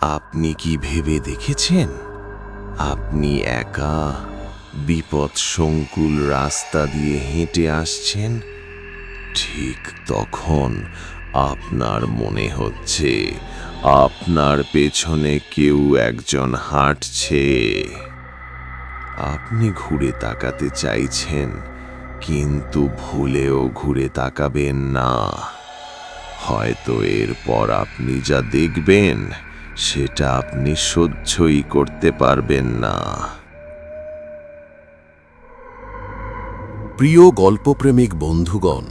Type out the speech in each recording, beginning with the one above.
আপনি কি ভেবে দেখেছেন? আপনি একা বিপদ সংকুল রাস্তা দিয়ে হেঁটে আসছেন? ঠিক তখন আপনার মনে হচ্ছে আপনার পেছনে কেউ একজন হাঁটছে। আপনি ঘুরে তাকাতে চাইছেন, কিন্তু ভুলেও ঘুরে তাকাবেন না। হয়তো এরপর আপনি যা দেখবেন সেটা আপনি সহ্যই করতে পারবেন না। প্রিয় গল্পপ্রেমিক বন্ধুগণ,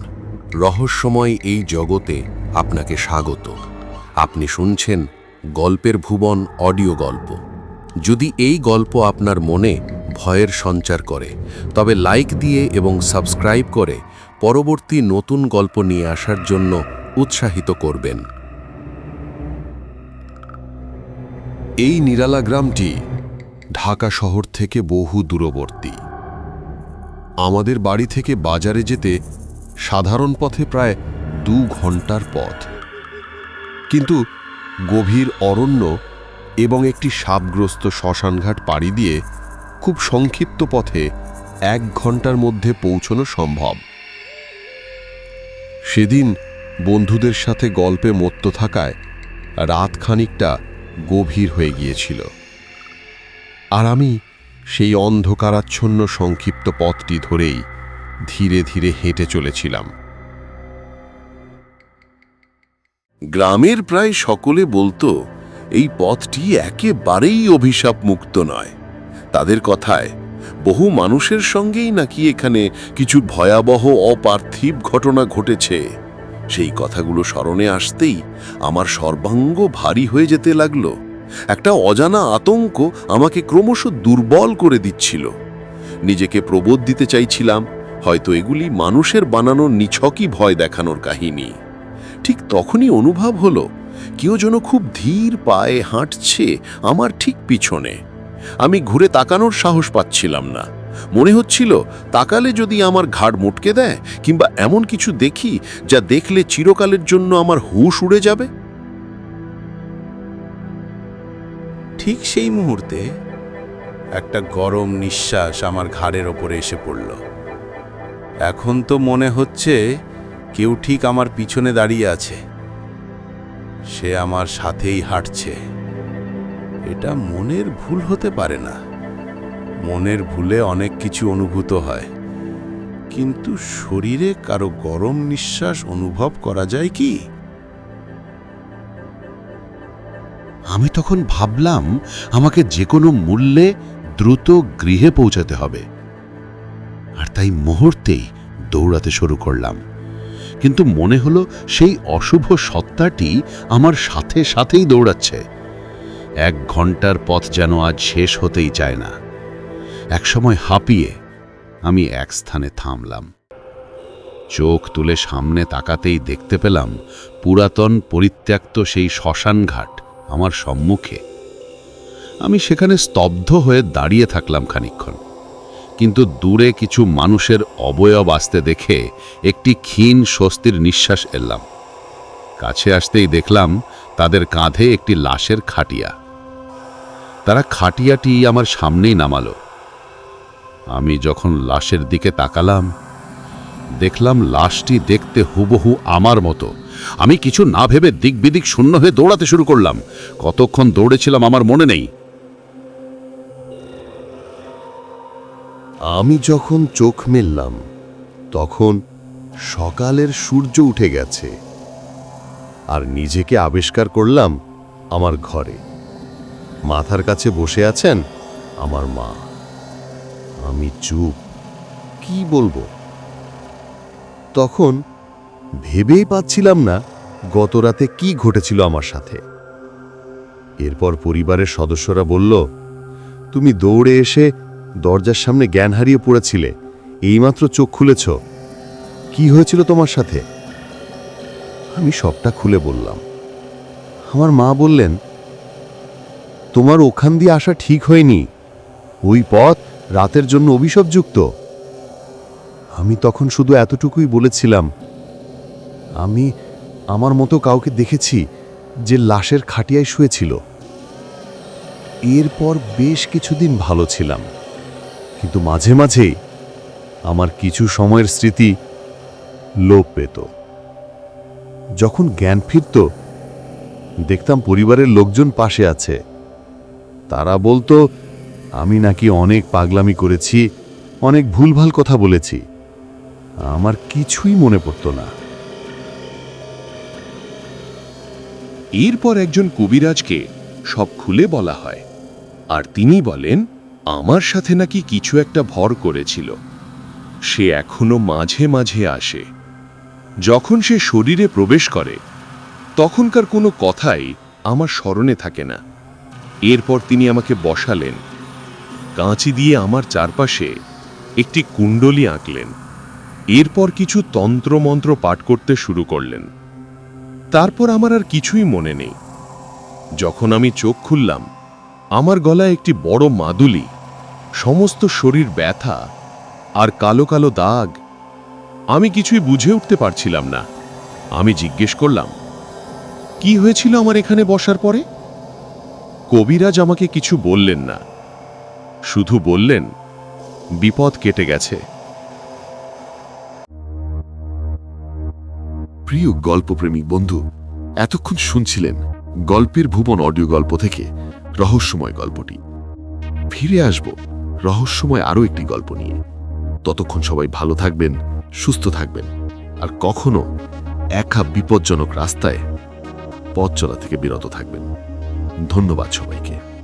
রহস্যময় এই জগতে আপনাকে স্বাগত। আপনি শুনছেন গল্পের ভুবন অডিও গল্প। যদি এই গল্প আপনার মনে ভয়ের সঞ্চার করে, তবে লাইক দিয়ে এবং সাবস্ক্রাইব করে পরবর্তী নতুন গল্প নিয়ে আসার জন্য উৎসাহিত করবেন। এই নিরালা গ্রামটি ঢাকা শহর থেকে বহু দূরবর্তী। আমাদের বাড়ি থেকে বাজারে যেতে সাধারণ পথে প্রায় দু ঘণ্টার পথ। কিন্তু গভীর অরণ্য এবং একটি সাপগ্রস্ত শ্মশানঘাট পাড়ি দিয়ে খুব সংক্ষিপ্ত পথে এক ঘণ্টার মধ্যে পৌঁছনো সম্ভব। সেদিন বন্ধুদের সাথে গল্পে মত্ত থাকায় রাত খানিকটা গভীর হয়ে গিয়েছিল। আর আমি সেই অন্ধকারাচ্ছন্ন সংক্ষিপ্ত পথটি ধরেই ধীরে ধীরে হেঁটে চলেছিলাম। গ্রামের প্রায় সকলে বলতো, এই পথটি একেবারেই অভিশাপ মুক্ত নয়। তাদের কথায়, বহু মানুষের সঙ্গেই নাকি এখানে কিছু ভয়াবহ অপার্থিব ঘটনা ঘটেছে। সেই কথাগুলো স্মরণে আসতেই আমার সর্বাঙ্গ ভারী হয়ে যেতে লাগল। একটা অজানা আতঙ্ক আমাকে ক্রমশ দুর্বল করে দিচ্ছিল। নিজেকে প্রবোধ দিতে চাইছিলাম, হয়তো এগুলি মানুষের বানানোর নিছকই ভয় দেখানোর কাহিনী। ঠিক তখনই অনুভব হলো, কেউ যেন খুব ধীর পায়ে হাঁটছে আমার ঠিক পিছনে। আমি ঘুরে তাকানোর সাহস পাচ্ছিলাম না। মনে হচ্ছিল, তাকালে যদি আমার ঘাড় মুটকে দেয়, কিংবা এমন কিছু দেখি যা দেখলে চিরকালের জন্য আমার হুশ উড়ে যাবে? ঠিক সেই মুহূর্তে একটা গরম নিঃশ্বাস আমার ঘাড়ের ওপরে এসে পড়ল। এখন তো মনে হচ্ছে কেউ ঠিক আমার পিছনে দাঁড়িয়ে আছে। সে আমার সাথেই হাঁটছে। এটা মনের ভুল হতে পারে না। মনের ভুলে অনেক কিছু অনুভূত হয়। কিন্তু শরীরে কারও গরম নিঃশ্বাস অনুভব করা যায় কি? আমি তখন ভাবলাম আমাকে যে কোনো মূল্যে দ্রুত গৃহে পৌঁছাতে হবে। আর তাই মুহূর্তেই দৌড়াতে শুরু করলাম। কিন্তু মনে হলো সেই অশুভ সত্তাটি আমার সাথে সাথেই দৌড়াচ্ছে। এক ঘণ্টার পথ যেন আজ শেষ হতেই চায় না। একসময় হাঁপিয়ে আমি এক স্থানে থামলাম। চোখ তুলে সামনে তাকাতেই দেখতে পেলাম পুরাতন পরিত্যক্ত সেই শ্মশানঘাট আমার সম্মুখে। আমি সেখানে স্তব্ধ হয়ে দাঁড়িয়ে থাকলাম খানিক্ষণ কিন্তু দূরে কিছু মানুষের অবয়ব আসতে দেখে একটি ক্ষীণ স্বস্তির নিঃশ্বাস এলাম কাছে আসতেই দেখলাম তাদের কাঁধে একটি লাশের খাটিয়া। তারা খাটিয়াটি আমার সামনেই নামালো। আমি যখন লাশের দিকে তাকালাম, দেখলাম লাশটি দেখতে হুবহু আমার মতো। আমি কিছু না ভেবে দিক বিদিক শূন্য হয়ে দৌড়াতে শুরু করলাম। কতক্ষণ দৌড়েছিলাম আমার মনে নেই। আমি যখন চোখ মেললাম, তখন সকালের সূর্য উঠে গেছে আর নিজেকে আবিষ্কার করলাম আমার ঘরে। মাথার কাছে বসে আছেন আমার মা। আমি চুপ। কি বলব? তখন ভেবেই পাচ্ছিলাম না গত রাতে কি ঘটেছিল আমার সাথে। এরপর পরিবারের সদস্যরা বলল, তুমি দৌড়ে এসে দরজার সামনে জ্ঞান হারিয়ে পড়েছিলে, এইমাত্র চোখ খুলেছ। কি হয়েছিল তোমার সাথে? আমি সবটা খুলে বললাম। আমার মা বললেন, তোমার ওখান দিয়ে আসা ঠিক হয়নি। ওই পথ রাতের জন্য অভিশপযুক্ত আমি তখন শুধু এতটুকুই বলেছিলাম, আমি আমার মতো কাউকে দেখেছি যে লাশের খাটিয়ায় শুয়েছিল। এরপর বেশ কিছুদিন ভালো ছিলাম, কিন্তু মাঝে মাঝেই আমার কিছু সময়ের স্মৃতি লোপ পেত। যখন জ্ঞান ফিরত, দেখতাম পরিবারের লোকজন পাশে আছে। তারা বলতো আমি নাকি অনেক পাগলামি করেছি, অনেক ভুলভাল কথা বলেছি। আমার কিছুই মনে পড়তো না। এরপর একজন কবিরাজকে সব খুলে বলা হয়, আর তিনি বলেন, আমার সাথে নাকি কিছু একটা ভর করেছিল। সে এখনও মাঝে মাঝে আসে। যখন সে শরীরে প্রবেশ করে, তখনকার কোনো কথাই আমার স্মরণে থাকে না। এরপর তিনি আমাকে বসালেন কাঁচি দিয়ে আমার চারপাশে একটি কুণ্ডলি আঁকলেন। এরপর কিছু তন্ত্রমন্ত্র পাঠ করতে শুরু করলেন। তারপর আমার আর কিছুই মনে নেই। যখন আমি চোখ খুললাম, আমার গলায় একটি বড় মাদুলি, সমস্ত শরীর ব্যথা আর কালো কালো দাগ, আমি কিছুই বুঝে উঠতে পারছিলাম না। আমি জিজ্ঞেস করলাম, কি হয়েছিল আমার এখানে বসার পরে? কবিরাজ আমাকে কিছু বললেন না। শুধু বললেন, বিপদ কেটে গেছে। প্রিয় গল্পপ্রেমিক বন্ধু, এতক্ষণ শুনছিলেন গল্পের ভুবন অডিও গল্প থেকে রহস্যময় গল্পটি। ফিরে আসব রহস্যময় আরও একটি গল্প নিয়ে। ততক্ষণ সবাই ভালো থাকবেন, সুস্থ থাকবেন, আর কখনো একা বিপজ্জনক রাস্তায় পথ চলা থেকে বিরত থাকবেন। ধন্যবাদ সবাইকে।